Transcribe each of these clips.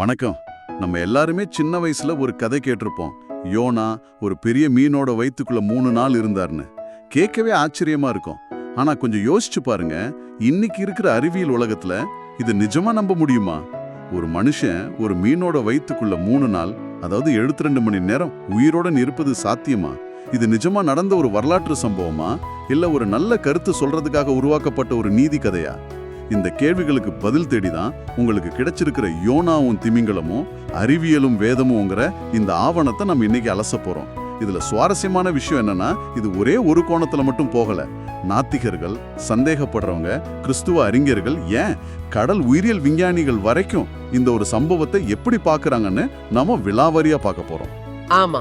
வணக்கம். நம்ம எல்லாருமே சின்ன வயசுல ஒரு கதை கேட்டிருப்போம். யோனா ஒரு பெரிய மீனோட வயிற்றுக்குள்ள மூணு நாள் இருந்தார்னு. கேட்கவே ஆச்சரியமா இருக்கும். ஆனா கொஞ்சம் யோசிச்சு பாருங்க. இன்னைக்கு இருக்கிற அறிவியல் உலகத்துல இது நிஜமா நம்ப முடியுமா? ஒரு மனுஷன் ஒரு மீனோட வயிற்றுக்குள்ள மூணு நாள் அதாவது 72 மணி நேரம் உயிரோட இருப்பது சாத்தியமா? இது நிஜமா நடந்த ஒரு வரலாற்று சம்பவமா? இல்ல ஒரு நல்ல கருத்து சொல்றதுக்காக உருவாக்கப்பட்ட ஒரு நீதி கதையா? இந்த கேள்விகளுக்கு பதில் தேடிதான் உங்களுக்கு கிடைச்சிருக்கிற யோனாவும் திமிங்கலமும் அறிவியலும் வேதமும்ங்கிற இந்த ஆவணத்தை நம்ம இன்னைக்கு அலச போறோம். இதுல சுவாரஸ்யமான விஷயம் என்னன்னா இது ஒரே ஒரு கோணத்துல மட்டும் போகல. நாத்திகர்கள் சந்தேகப்படுறவங்க கிறிஸ்துவ அறிஞர்கள் ஏன் கடல் உயிரியல் விஞ்ஞானிகள் வரைக்கும் இந்த ஒரு சம்பவத்தை எப்படி பாக்குறாங்கன்னு நாம விலாவரியா பார்க்க போறோம். ஆமா.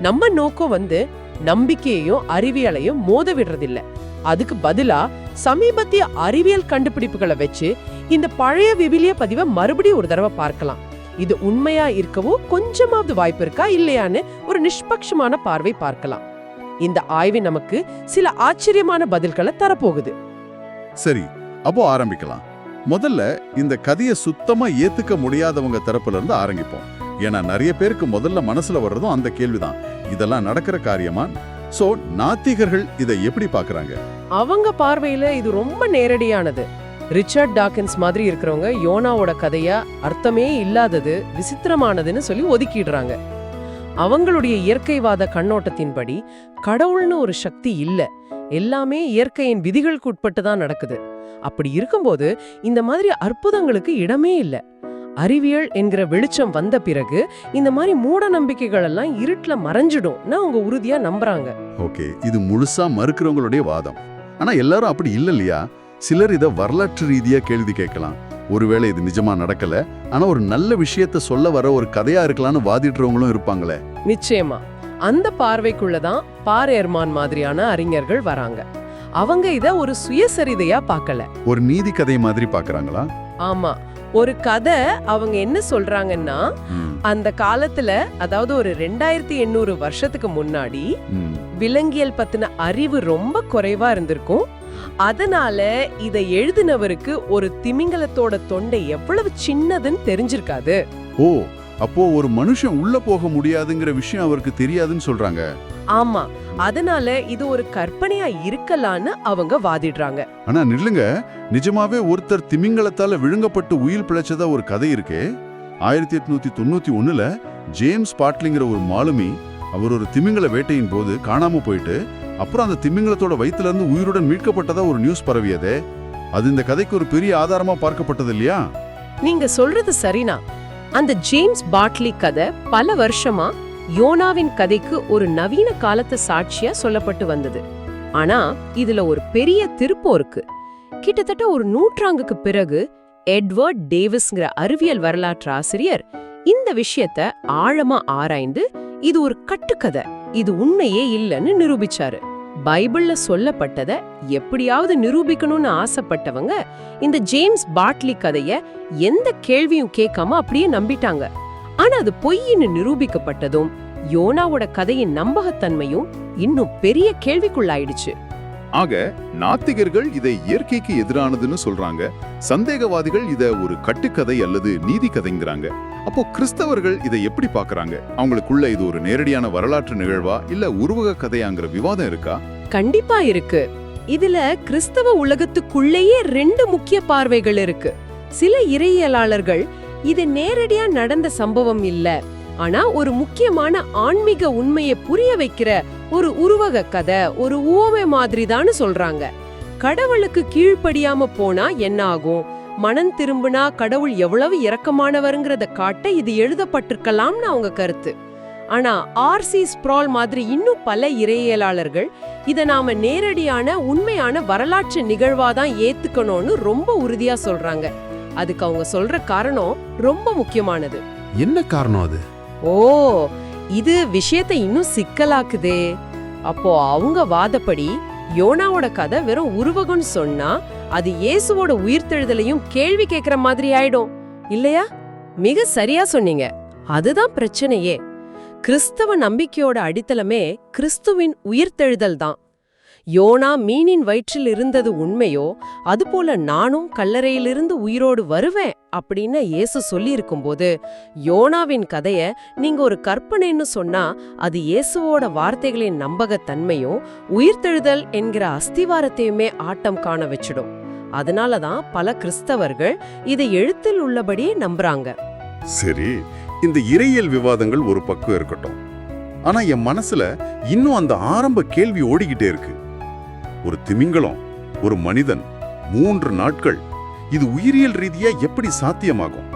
நம்ம நோக்கம் வந்து நம்பிக்கையையும் அறிவியலையும் மோத விடுறதில்ல. அதுக்கு பதிலா சமீபத்திய அறிவியல் கண்டுபிடிப்புகளை வச்சு இந்த பழைய விவிலிய பதிவை மறுபடியும் ஒரு தடவை பார்க்கலாம். இது உண்மையா இருக்கவோ கொஞ்சமாவது வாய்ப்பு இருக்கா இல்லையான்னு ஒரு நிஷ்பக்ஷமான பார்வை பார்க்கலாம். இந்த ஆய்வு நமக்கு சில ஆச்சரியமான பதில்களை தரப்போகுது. சரி அப்போ ஆரம்பிக்கலாம். முதல்ல இந்த கதையை சுத்தமா ஏத்துக்க முடியாதவங்க தரப்புல இருந்து ஆரம்பிப்போம். ஏன்னா நிறைய பேருக்கு முதல்ல மனசுல வர்றதும் அந்த கேள்விதான். இதெல்லாம் நடக்கிற காரியமா? சோ நாத்திகர்கள் இதை எப்படி பாக்குறாங்க அவங்க பார்வையில இது ரொம்ப நேரடியானது. ரிச்சர்ட் டாக்கின்ஸ் மாதிரி இருக்கிறவங்க யோனாவோட கதையா அர்த்தமே இல்லாதது விசித்திரமானதுன்னு சொல்லி ஒதுக்கிடுறாங்க. அவங்களுடைய இயற்கைவாத கண்ணோட்டத்தின்படி கடவுள்னு ஒரு சக்தி இல்ல. எல்லாமே இயற்கையின் விதிகளுக்கு உட்பட்டு தான் நடக்குது. அப்படி இருக்கும்போது இந்த மாதிரி அற்புதங்களுக்கு இடமே இல்ல. அறிவியல் என்கிற வெளிச்சம் வந்த பிறகு இந்த மாதிரி மூட நம்பிக்கைகள் எல்லாம் இருட்டுல மறைஞ்சிடும்னு அவங்க உறுதியா நம்புறாங்க. ஓகே இது முழுசா மறுக்கிறவங்களுடைய வாதம். ஆனா எல்லாரும் அப்படி இல்ல இல்லையா? சிலர் இத வரலாற்று ரீதியா கேள்வி கேட்கலாம். ஒருவேளை இது நிஜமா நடக்கல. ஆனா ஒரு நல்ல விஷயத்த சொல்ல வர ஒரு கதையா இருக்கலாம்னு வாதிடுறவங்களும் இருப்பாங்களே. நிச்சயமா. அந்த பார்வைக்குள்ளதான் பார் எர்மான் மாதிரியான அறிஞர்கள் வராங்க. அவங்க இத ஒரு சுயசரிதையா பார்க்கல. ஒரு நீதி கதை மாதிரி பாக்குறாங்களா ஆமா. ஒரு கதை அவங்க என்ன சொல்றாங்கன்னா அந்த காலத்துல அதாவது ஒரு ரெண்டாயிரத்தி எண்ணூறு வருஷத்துக்கு முன்னாடி. விலங்கியல் பத்தின அறிவு ரொம்ப குறைவா இருந்திருக்கும். அதனால இத எழுதினவருக்கு ஒரு திமிங்கலத்தோட தொண்டை எவ்வளவு சின்னதுன்னு தெரிஞ்சிருக்காது. ஓ அப்போ ஒரு மனுஷன் உள்ள போக முடியாதுங்கிற விஷயம் அவருக்கு தெரியாதுன்னு சொல்றாங்க. ஆமா அதனால இது ஒரு கற்பனையா இருக்கலான்னு அவங்க வாதிடுறாங்க. ஆனா நில்லுங்க. நிஜமாவே ஒருத்தர் திமிங்கலத்தால விழுங்கப்பட்டு உயிர் பிழைச்சதா ஒரு கதை இருக்கே. ஆயிரத்தி எட்நூத்தி தொண்ணூத்தி ஒண்ணுல ஜேம்ஸ் பாட்லிங்கிற ஒரு மாலுமி அவர் ஒரு திமிங்கல வேட்டையின் போது காணாம போயிட்டு அப்புறம் அந்த திமிங்கலத்தோட வயித்துல இருந்து உயிருடன் மீட்கப்பட்டதா ஒரு நியூஸ் பரவியதே அது. இந்த கதைக்கு ஒரு பெரிய ஆதாரமா பார்க்கப்பட்டது இல்லையா? நீங்க சொல்றது சரினா அந்த ஜேம்ஸ் பாட்லி கதை பல வருஷமா யோனாவின் கதைக்கு ஒரு நவீன காலத்து சாட்சியா சொல்லப்பட்டு வந்தது. ஆனா இதுல ஒரு பெரிய திருப்பம் இருக்கு. கிட்டத்தட்ட ஒரு நூற்றாங்குக்கு பிறகு எட்வர்ட் டேவிஸ்ங்கிற அறிவியல் வரலாற்று ஆசிரியர் இந்த விஷயத்த ஆழமா ஆராய்ந்து இது ஒரு கட்டுக்கதை இது உண்மையே இல்லைன்னு நிரூபிச்சாரு. பைபிள்ல சொல்லப்பட்டத எப்படியாவது நிரூபிக்கணும்னு ஆசைப்பட்டவங்க இந்த ஜேம்ஸ் பாட்லி கதைய எந்த கேள்வியும் கேட்காம அப்படியே நம்பிட்டாங்க. ஆனா அது பொய்ன்னு நிரூபிக்கப்பட்டதும் யோனாவோட கதையின் நம்பகத்தன்மையும் இன்னும் பெரிய கேள்விக்குள்ளாயிடுச்சு. ஆக நாத்திகர்கள் இதை இயற்கைக்கு எதிரானதுன்னு சொல்றாங்க சந்தேகவாதிகள் இத ஒரு கட்டுக்கதை அல்லது நீதி கதைங்கிறாங்க அப்போ கிறிஸ்தவர்கள் இதை எப்படி பார்க்கறாங்க? அவங்களுக்குள்ள இது ஒரு நேரடியான வரலாற்று நிகழ்வா? இல்ல உருவக கதையாங்கிற விவாதம் இருக்கா? கண்டிப்பா இருக்கு. இதுல கிறிஸ்தவ உலகத்துக்குள்ளேயே ரெண்டு முக்கிய பார்வைகள் இருக்கு. சில இறையியலாளர்கள் இது நேரடியா நடந்த சம்பவம் இல்ல. ஆனா ஒரு முக்கியமான ஆன்மீக உண்மையை புரிய வைக்கிற ஒரு உருவக கதை ஒரு ஊமை மாதிரிதான்னு சொல்றாங்க. கடவுளுக்கு கீழ்ப்படியாம போனா என்ன ஆகும்? மனம் திரும்பினா கடவுள் எவ்வளவு இரக்கமானவருங்கிறத காட்ட இது எழுதப்பட்டிருக்கலாம்னு அவங்க கருத்து. ஆனா ஆர்சி ஸ்ப்ரால் மாதிரி இன்னும் பல இறையியலாளர்கள் இதை நாம நேரடியான உண்மையான வரலாற்று நிகழ்வாதான் ஏத்துக்கணும்னு ரொம்ப உறுதியா சொல்றாங்க. அதுக்கு அவங்க சொல்ற காரணம் ரொம்ப முக்கியமானது. என்ன காரணம் அது? ஓ இது விஷயத்தை இன்னும் சிக்கலாக்குதே. அப்போ அவங்க வாதப்படி யோனாவோட கதை வெறும் உருவகம்னு சொன்னா அது இயேசுவோட உயிர்த்தெழுதலையும் கேள்வி கேக்குற மாதிரி ஆயிடும். இல்லையா? மிக சரியா சொன்னீங்க. அதுதான் பிரச்சனையே. கிறிஸ்தவ நம்பிக்கையோட அடித்தளமே கிறிஸ்துவின் உயிர்த்தெழுதல் தான். யோனா மீனின் வயிற்றில் இருந்தது உண்மையோ? அதுபோல நானும் கல்லறையிலிருந்து உயிரோடு வருவேன் அப்படின்னு இயேசு சொல்லியிருக்கும்போது யோனாவின் கதைய நீங்க ஒரு கற்பனைன்னு சொன்னா அது இயேசுவோட வார்த்தைகளின் நம்பகத்தன்மையும் உயிர்த்தெழுதல் என்கிற அஸ்திவாரத்தையுமே ஆட்டம் காண வச்சிடும். அதனால தான் பல கிறிஸ்தவர்கள் இதை எழுத்தில் உள்ளபடியே நம்புறாங்க. சரி இந்த இறையியல் விவாதங்கள் ஒரு பக்கம் இருக்கட்டும். ஆனா என் மனசுல இன்னும் அந்த ஆரம்ப கேள்வி ஓடிக்கிட்டே இருக்கு. ஒரு திமிங்கலம் ஒரு மனிதன் மூன்று நாட்கள். இது உயிரியல் ரீதியா எப்படி சாத்தியமாகும்?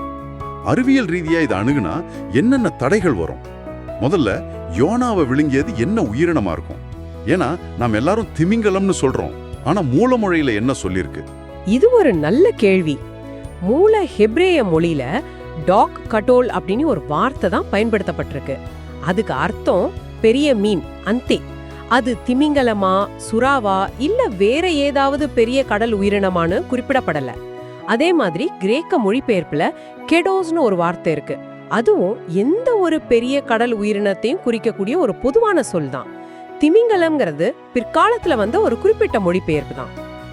அறிவியல் ரீதியா இதை அணுகுனா என்னென்ன தடைகள் வரும்? முதல்ல யோனாவை விழுங்கியது என்ன உயிரினமா இருக்கும்? ஏன்னா நாம் எல்லாரும் திமிங்கலம்னு சொல்றோம். ஆனா மூலமொழியில என்ன சொல்லிருக்கு இது ஒரு நல்ல கேள்வி. மூல ஹெப்ரேய மொழியில டாக் கட்டோல் அப்படின்னு ஒரு வார்த்தை தான் பயன்படுத்தப்பட்டிருக்கு. அதுக்கு அர்த்தம் பெரிய மீன் அந்தே. அது திமிங்கலமா சுறாவா இல்ல வேற ஏதாவது பெரிய கடல் உயிரினமான்னு குறிப்பிடப்படல. அதே மாதிரி கிரேக்க மொழிபெயர்ப்புல கெடோஸ்னு ஒரு வார்த்தை இருக்கு. அதுவும் எந்த ஒரு பெரிய கடல் உயிரினத்தையும் குறிக்கக்கூடிய ஒரு பொதுவான சொல் தான். திமிங்கலம்ங்கிறது பிற்காலத்துல வந்த ஒரு குறிப்பிட்ட மொழிபெயர்ப்பு தான்.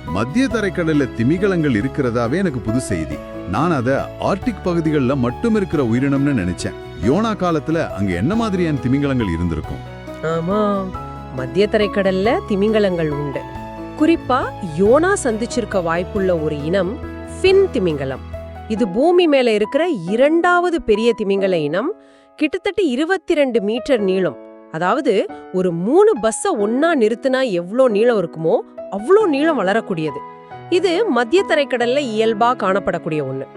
மத்திய தரைக்கடல்ல திமிங்கலங்கள் இருக்கிறதாவே எனக்கு புது செய்தி. நான் அத ஆர்டிக் பகுதிகளில் மட்டும் இருக்கிற உயிரினம்னு நினைச்சேன். யோனா காலத்துல அங்க என்ன மாதிரியான திமிங்கலங்கள் இருந்திருக்கும்? ஆமா மத்திய தரைக்கடல்ல திமிங்கலங்கள் உண்டு. குறிப்பா யோனா சந்திச்சிருக்க வாய்ப்புள்ள ஒரு இனம் ஃபின் திமிங்கலம். இது பூமி மேல இருக்கிற இரண்டாவது பெரிய திமிங்கல இனம் கிட்டத்தட்ட இருபத்தி ரெண்டு மீட்டர் நீளம். அதாவது ஒரு மூணு பஸ்ஸ ஒன்னா நிறுத்தினா எவ்வளோ நீளம் இருக்குமோ அவ்வளோ நீளம் வளரக்கூடியது. இது மத்திய தரைக்கடல்ல இயல்பா காணப்படக்கூடிய ஒண்ணு.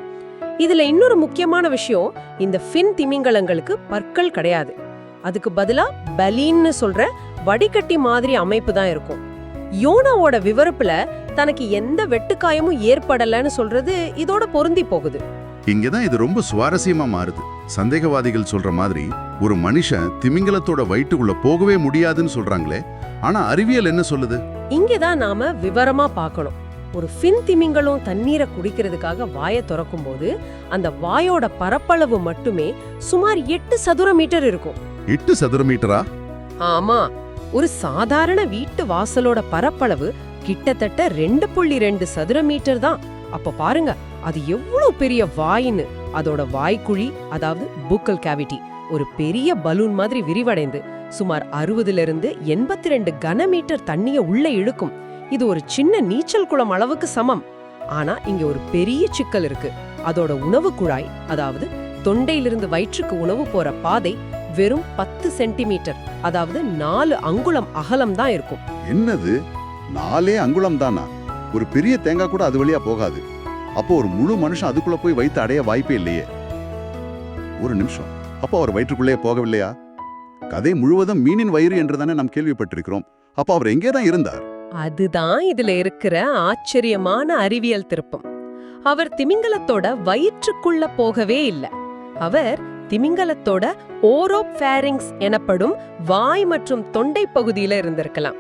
இதுல இன்னொரு முக்கியமான விஷயம் இந்த ஃபின் திமிங்கலங்களுக்கு பற்கள் கிடையாது. அதுக்கு பதிலா பலீன்னு சொல்ற வடிகட்டி மாதிரி அமைப்பு தான் இருக்கும். யோனாவோட விவரப்புல தனக்கு எந்த வெட்டுக்காயமும் ஏற்படலன்னு சொல்றது இதோட பொருந்தி போகுது. இங்கதான் இது ரொம்ப சுவாரஸ்யமா மாறுது. சந்தேகவாதிகள் சொல்ற மாதிரி ஒரு மனுஷன் திமிங்கலத்தோட வயிற்றுக்குள்ள போகவே முடியாதுன்னு சொல்றாங்களே ஆனா அறிவியல் என்ன சொல்லுது? இங்கதான் நாம விவரமா பார்க்கணும். ஒரு ஃபின் திமிங்கலம் தண்ணீரை குடிக்கிறதுக்காக வாயை திறக்கும் போது அந்த வாயோட பரப்பளவு மட்டுமே சுமார் எட்டு சதுர மீட்டர் இருக்கும். எட்டு சதுர மீட்டரா? ஆமா. ஒரு சாதாரண வீட்டு வாசலோட பரப்பளவு கிட்டத்தட்ட ரெண்டு புள்ளி ரெண்டு சதுர மீட்டர் தான். அப்ப பாருங்க அது எவ்வளவு பெரிய வாயின்னு. அதோட வாய்க்குழி அதாவது புக்கல் கேவிட்டி ஒரு பெரிய பலூன் மாதிரி விரிவடைந்து சுமார் அறுபதுல இருந்து எண்பத்தி ரெண்டு கனமீட்டர் தண்ணிய உள்ள இழுக்கும். இது ஒரு சின்ன நீச்சல் குளம் அளவுக்கு சமம். ஆனா இங்க ஒரு பெரிய சிக்கல் இருக்கு. அதோட உணவு குழாய் அதாவது தொண்டையிலிருந்து வயிற்றுக்கு உணவு போற பாதை வெறும் பத்து சென்டிமீட்டர் அதாவது நாலு அங்குலம் அகலம் தான் இருக்கும். என்னது? நாலே அங்குலம் தானா? ஒரு பெரிய தேங்காய் கூட அது வழியா போகாது. அப்போ ஒரு முழு மனுஷன் அதுக்குள்ள போய் வைத்து அடைய வாய்ப்பே இல்லையே. ஒரு நிமிஷம். அப்போ அவர் வயிற்றுக்குள்ளே போகவில்லையா? கதை முழுவதும் மீனின் வயிறு என்று தானே நாம் கேள்விப்பட்டிருக்கிறோம். அப்போ அவர் எங்கே தான் இருந்தார்? அதுதான் இதுல இருக்கிற ஆச்சரியமான அறிவியல் திருப்பம். அவர் திமிங்கலத்தோட வயிற்றுக்குள்ள போகவே இல்ல. அவர் திமிங்கலத்தோட ஓரோபேரிங்ஸ் எனப்படும் வாய் மற்றும் தொண்டை பகுதியில இருந்திருக்கலாம்.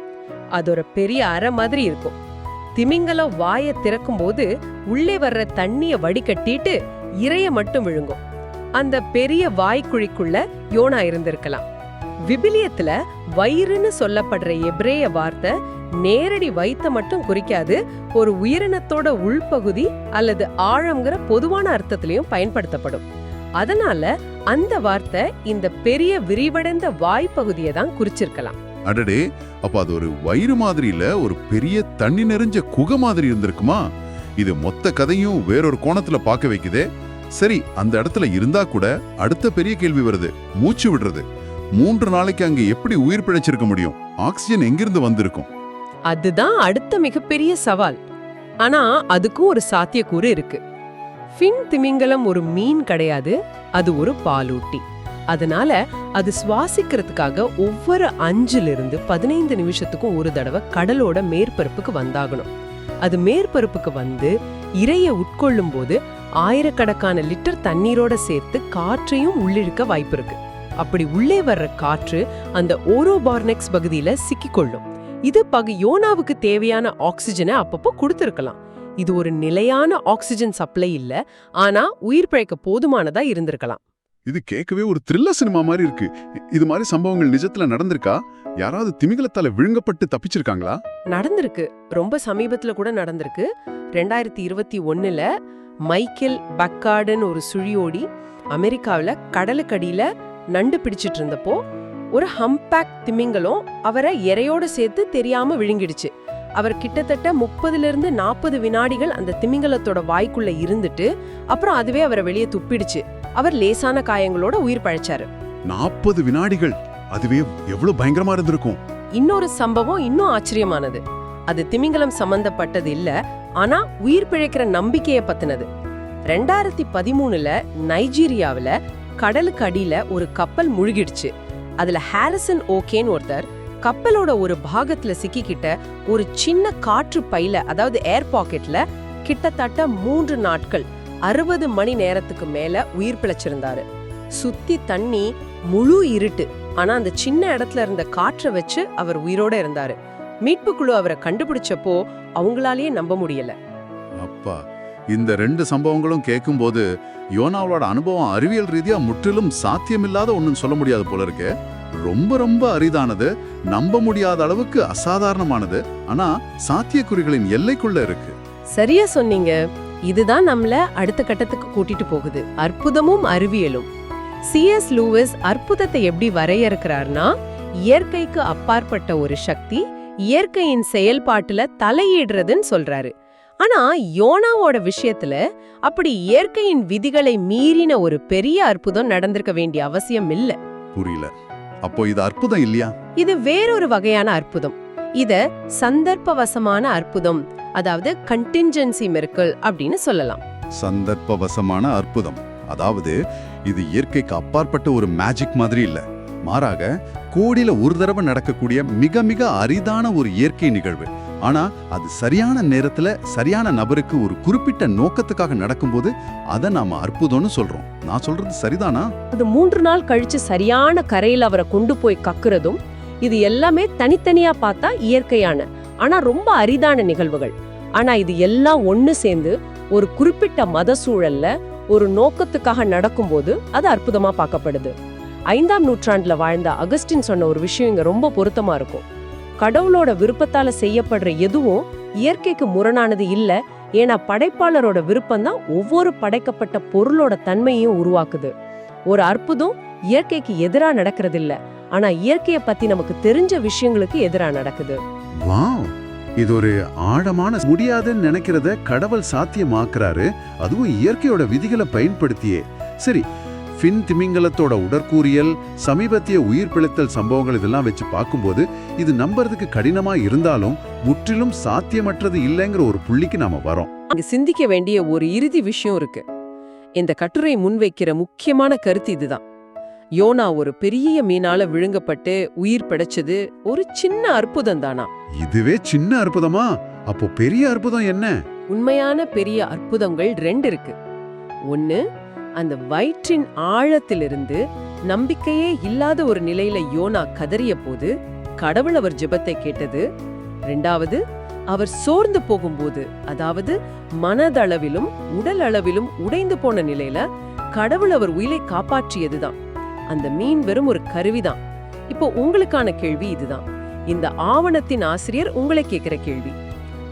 அது ஒரு பெரிய அறை மாதிரி இருக்கும். திமிங்கலம் வாயை திறக்கும் போது உள்ளே வர்ற தண்ணியை வடிகட்டிட்டு இரைய மட்டும் விழுங்கும். அந்த பெரிய வாய்க்குழிக்குள்ள யோனா இருந்திருக்கலாம். விபிலியத்துல வயிறுன்னு சொல்லப்படுற எப்ரேய வார்த்தை நேரடி வைத்த மட்டும் குறிக்காது ஒரு உயிரினத்தோட உள்பகுதி அல்லது ஆழம்ங்கிற பொதுவான அர்த்தத்திலையும் பயன்படுத்தப்படும். அதனால அந்த வார்த்தை இந்த பெரிய விரிவடைந்த வாய்ப்பகுதியை தான் குறிச்சிருக்கலாம். அடடே அப்ப அது ஒரு வயிறு மாதிரி இல்ல ஒரு பெரிய தண்ணி நிறைஞ்ச குகை மாதிரி இருந்திருக்குமா? இது மொத்த கதையும் வேறொரு கோணத்துல பார்க்க வைக்குதே. சரி அந்த இடத்துல இருந்தா கூட அடுத்த பெரிய கேள்வி வருது மூச்சு விடுறது. மூன்று நாளைக்கு அங்க எப்படி உயிர் பிழைச்சிருக்க முடியும்? ஆக்சிஜன் எங்கிருந்து வந்திருக்கும்? அதுதான் அடுத்த மிகப்பெரிய சவால். ஆனா அதுக்கும் ஒரு சாத்தியக்கூறு இருக்கு. ஃபின் திமிங்கலம் ஒரு மீன் கிடையாது அது ஒரு பாலூட்டி. அதனால அது சுவாசிக்கிறதுக்காக ஒவ்வொரு அஞ்சுல இருந்து பதினைந்து நிமிஷத்துக்கும் ஒரு தடவை கடலோட மேற்பரப்புக்கு வந்தாகணும். அது மேற்பரப்புக்கு வந்து இறைய உட்கொள்ளும் போது ஆயிரக்கணக்கான லிட்டர் தண்ணீரோட சேர்த்து காற்றையும் உள்ளிழுக்க வாய்ப்பு இருக்கு. அப்படி உள்ளே வர்ற காற்று அந்த ஓரோபார்னெக்ஸ் பகுதியில சிக்கிக்கொள்ளும். இது பகு யோனாவுக்கு தேவையான ஆக்சிஜனை அப்பப்போ கொடுத்திருக்கலாம். இது ஒரு நிலையான ஆக்சிஜன் சப்ளை இல்ல ஆனா உயிர் பிழைக்க போதுமானதா இருந்திருக்கலாம். இது கேட்கவே ஒரு த்ரில்லர் சினிமா மாதிரி இருக்கு. இது மாதிரி சம்பவங்கள் நிஜத்துல நடந்திருக்கா? யாராவது திமிங்கலத்தால விழுங்கப்பட்டு தப்பிச்சிருக்காங்களா? நடந்திருக்கு. ரொம்ப சமீபத்துல கூட நடந்திருக்கு. ரெண்டாயிரத்தி இருபத்தி ஒண்ணுல மைக்கேல் பக்கார்டுன்னு ஒரு சுழியோடி அமெரிக்காவுல கடலுக்கடியில நண்டு பிடிச்சிட்டு இருந்தப்போ ஒரு ஹம்பேக் திமிங்கலம் அவரை இரையோட சேர்த்து தெரியாம விழுங்கிடுச்சு. அவர் கிட்டத்தட்ட முப்பதுல இருந்து நாற்பது வினாடிகள் அந்த திமிங்கலத்தோட வாய்க்குள்ள இருந்துட்டு அப்புறம் அதுவே அவரை வெளியே துப்பிடுச்சு. அவர் லேசான காயங்களோட உயிர் பழைச்சாரு. நாற்பது வினாடிகள்! அதுவே எவ்வளவு பயங்கரமா இருந்திருக்கும். இன்னொரு சம்பவம் இன்னும் ஆச்சரியமானது. அது திமிங்கலம் சம்பந்தப்பட்டது இல்ல ஆனா உயிர் பிழைக்கிற நம்பிக்கைய பத்தினது. ரெண்டாயிரத்தி பதிமூணுல நைஜீரியாவுல கடலுக்கு அடியில ஒரு கப்பல் முழுகிடுச்சு. அதுல ஹாரிசன் ஓகேன்னு ஒருத்தர் கப்பலோட ஒரு பாகத்துல சிக்கிக்கிட்ட ஒரு சின்ன காற்று பையில அதாவது ஏர் பாக்கெட்ல கிட்டத்தட்ட மூன்று நாட்கள் அறுபது மணி நேரத்துக்கு மேல உயிர் பிழைச்சிருந்தாரு. சுத்தி தண்ணி முழு இருட்டு. ஆனா அந்த சின்ன இடத்துல இருந்த காற்றை வச்சு அவர் உயிரோட இருந்தாரு. மீட்பு குழு அவரை கண்டுபிடிச்சப்போ அவங்களாலேயே நம்ப முடியல. அப்பா இந்த ரெண்டு சம்பவங்களும் கேட்கும்போது யோனாவோட அனுபவம் அறிவியல் ரீதியா முற்றிலும் சாத்தியமில்லாத ஒண்ணுன்னு சொல்ல முடியாது போல இருக்கு. ரொம்ப ரொம்ப அரிதானது நம்ப முடியாத அளவுக்கு அசாதாரணமானது ஆனா சாத்தியக்குறிகளின் எல்லைக்குள்ள இருக்கு. சரியா சொன்னீங்க. இதுதான் நம்மள அடுத்த கட்டத்துக்கு கூட்டிட்டு போகுது. அற்புதமும் அறிவியலும். சிஎஸ் லூவிஸ் அற்புதத்தை எப்படி வரையறுக்கிறார்னா இயற்கைக்கு அப்பாற்பட்ட ஒரு சக்தி இயற்கையின் செயல்பாட்டுல தலையிடுறதுன்னு சொல்றாரு. ஆனா யோனாவோட விஷயத்துல அப்படி இயற்கையின் விதிகளை மீறின ஒரு பெரிய அற்புதம் நடந்திருக்க வேண்டிய அவசியம் இல்ல. புரியல. அப்போ இது அற்புதம் இல்லையா? இது வேறொரு வகையான அற்புதம். இத சந்தர்ப்பவசமான அற்புதம் அதாவது கண்டின்ஜென்சி மெர்க்கல் அப்படின்னு சொல்லலாம். சந்தர்ப்பவசமான அற்புதம். அதாவது இது இயற்கைக்கு அப்பாற்பட்ட ஒரு மேஜிக் மாதிரி இல்ல. மாறாக கோடியில ஒரு தடவை நடக்கக்கூடிய மிக மிக அரிதான ஒரு இயற்கை நிகழ்வு. ஆனா அது சரியான நேரத்துல சரியான நபருக்கு ஒரு குறிப்பிட்ட நோக்கத்துக்காக நடக்கும்போது அதை நாம அற்புதம்னு சொல்றோம். நான் சொல்றது சரிதானா? அது மூன்று நாள் கழிச்சு சரியான கரையில் அவரை கொண்டு போய் கக்குறதும் இது எல்லாமே தனித்தனியா பார்த்தா இயற்கையான ஆனா ரொம்ப அரிதான நிகழ்வுகள். ஆனா இது எல்லாம் ஒன்று சேர்ந்து ஒரு குறிப்பிட்ட மத சூழல்ல ஒரு நோக்கத்துக்காக நடக்கும்போது அது அற்புதமா பார்க்கப்படுது. ஐந்தாம் நூற்றாண்டுல வாழ்ந்த அகஸ்டின் சொன்ன ஒரு விஷயம் இங்க ரொம்ப பொருத்தமா இருக்கும். கடவுளோட விருப்பத்தால செய்யப்படுற எதுவும் இயற்கைக்கு முரணானது இல்ல. ஏன்னா படைப்பாளரோட விருப்பம் தான் ஒவ்வொரு படைக்கப்பட்ட பொருளோட தன்மையும் உருவாக்குது. ஒரு அற்புதம் இயற்கைக்கு எதிரா நடக்கிறது இல்ல ஆனா இயற்கைய பத்தி நமக்கு தெரிஞ்ச விஷயங்களுக்கு எதிரா நடக்குது. வாவ்! இது ஒரு ஆழமான முடியாதுன்னு நினைக்கிறத கடவுள் சாத்தியமாக்குறாரு. அதுவும் இயற்கையோட விதிகளை பயன்படுத்தியே. சரி ஃபின் திமிங்கலத்தோட உடற்கூறியல் சமீபத்திய உயிர் பிழைத்தல் சம்பவங்கள் இதெல்லாம் வச்சு பார்க்கும்போது இது நம்புறதுக்கு கடினமா இருந்தாலும் முற்றிலும் சாத்தியமற்றது இல்லைங்கிற ஒரு புள்ளிக்கு நாம வரோம். இங்க சிந்திக்க வேண்டிய ஒரு இறுதி விஷயம் இருக்கு. இந்த கட்டுரை முன்வைக்கிற முக்கியமான கருத்து இதுதான். யோனா ஒரு பெரிய மீனால விழுங்கப்பட்டு உயிர் பிழைச்சது ஒரு சின்ன அற்புதம் தானா? இதுவே சின்ன அற்புதமா? அப்போ பெரிய அற்புதம் என்ன? உண்மையான பெரிய அற்புதங்கள் ரெண்டு இருக்கு. ஒன்னு அந்த வயிற்றின் ஆழத்திலிருந்து நம்பிக்கையே இல்லாத ஒரு நிலையில யோனா கதறிய போது கடவுள் அவர் ஜெபத்தை கேட்டது. ரெண்டாவது அவர் சோர்ந்து போகும்போது அதாவது மனதளவிலும் உடல் அளவிலும் உடைந்து போன நிலையில கடவுள் அவர் உயிரை காப்பாற்றியதுதான். அந்த மீன் வெறும் ஒரு கருவிதான். இப்போ உங்களுக்கான கேள்வி இதுதான். இந்த ஆவணத்தின் ஆசிரியர் உங்களை கேட்கிற கேள்வி.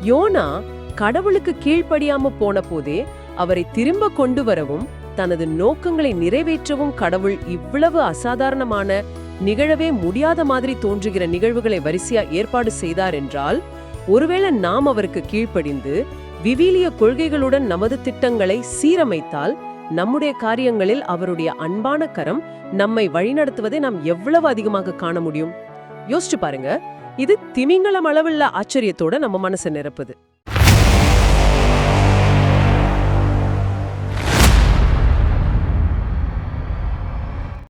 யோனா கடவுளுக்கு கீழ்ப்படியாம போன போதே அவரை திரும்ப கொண்டு வரவும் தனது நோக்கங்களை நிறைவேற்றவும் கடவுள் இவ்வளவு அசாதாரணமான நிகழவே முடியாத மாதிரி தோன்றுகிற நிகழ்வுகளை வரிசையா ஏற்பாடு செய்தார் என்றால் ஒருவேளை நாம் அவருக்கு கீழ்ப்படிந்து விவிலிய கொள்கைகளுடன் நமது திட்டங்களை சீரமைத்தால் நம்முடைய காரியங்களில் அவருடைய அன்பான கரம் நம்மை வழிநடத்துவதை நாம் எவ்வளவு அதிகமாக காண முடியும்? யோசிச்சு பாருங்க. இது திமிங்கலம் அளவுள்ள ஆச்சரியத்தோட நம்ம மனசை நிரப்புது.